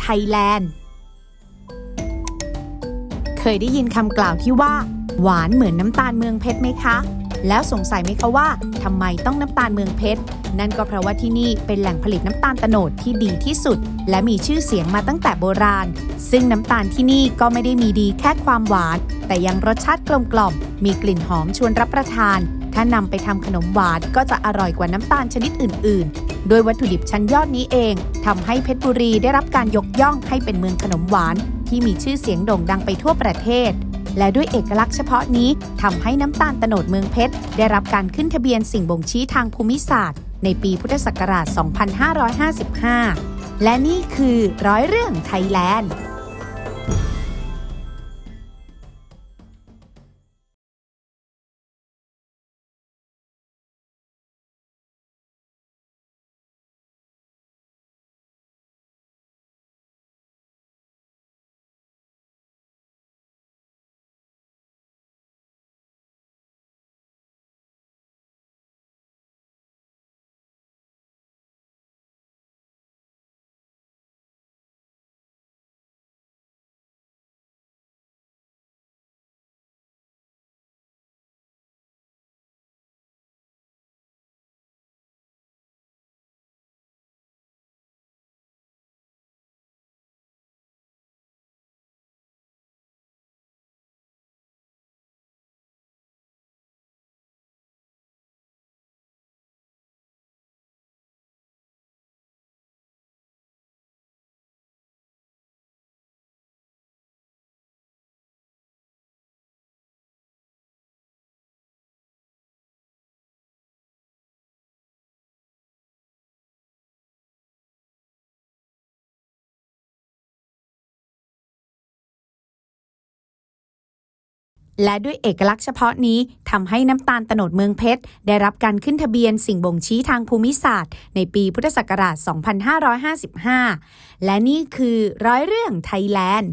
ไทยแลนด์ เคยได้ยินคำกล่าวที่ว่า หวานเหมือนน้ำตาลเมืองเพชรไหมคะ แล้วสงสัยไหมคะว่าทำไมต้องน้ำตาลเมืองเพชร นั่นก็เพราะว่าที่นี่เป็นแหล่งผลิตน้ำตาลโตโนดที่ดีที่สุด และมีชื่อเสียงมาตั้งแต่โบราณ ซึ่งน้ำตาลที่นี่ก็ไม่ได้มีดีแค่ความหวาน แต่ยังรสชาติกลมกล่อม มีกลิ่นหอมชวนรับประทานถ้านำไปทำขนมหวานก็จะอร่อยกว่าน้ำตาลชนิดอื่น ๆโดยวัตถุดิบชั้นยอดนี้เองทำให้เพชรบุรีได้รับการยกย่องให้เป็นเมืองขนมหวาน ที่มีชื่อเสียงโด่งดังไปทั่วประเทศ และด้วยเอกลักษณ์เฉพาะนี้ทำให้น้ำตาลตโนดเมืองเพชรได้รับการขึ้นทะเบียนสิ่งบ่งชี้ทางภูมิศาสตร์ ในปีพุทธศักราช 2555 และนี่คือร้อยเรื่องไทยแลนด์ และด้วยเอกลักษณ์เฉพาะนี้ทำให้น้ำตาลตนดเมืองเพชร ได้รับการขึ้นทะเบียนสิ่งบ่งชี้ทางภูมิศาสตร์ ในปีพุทธศักราช 2555 และนี่คือร้อยเรื่องไทยแลนด์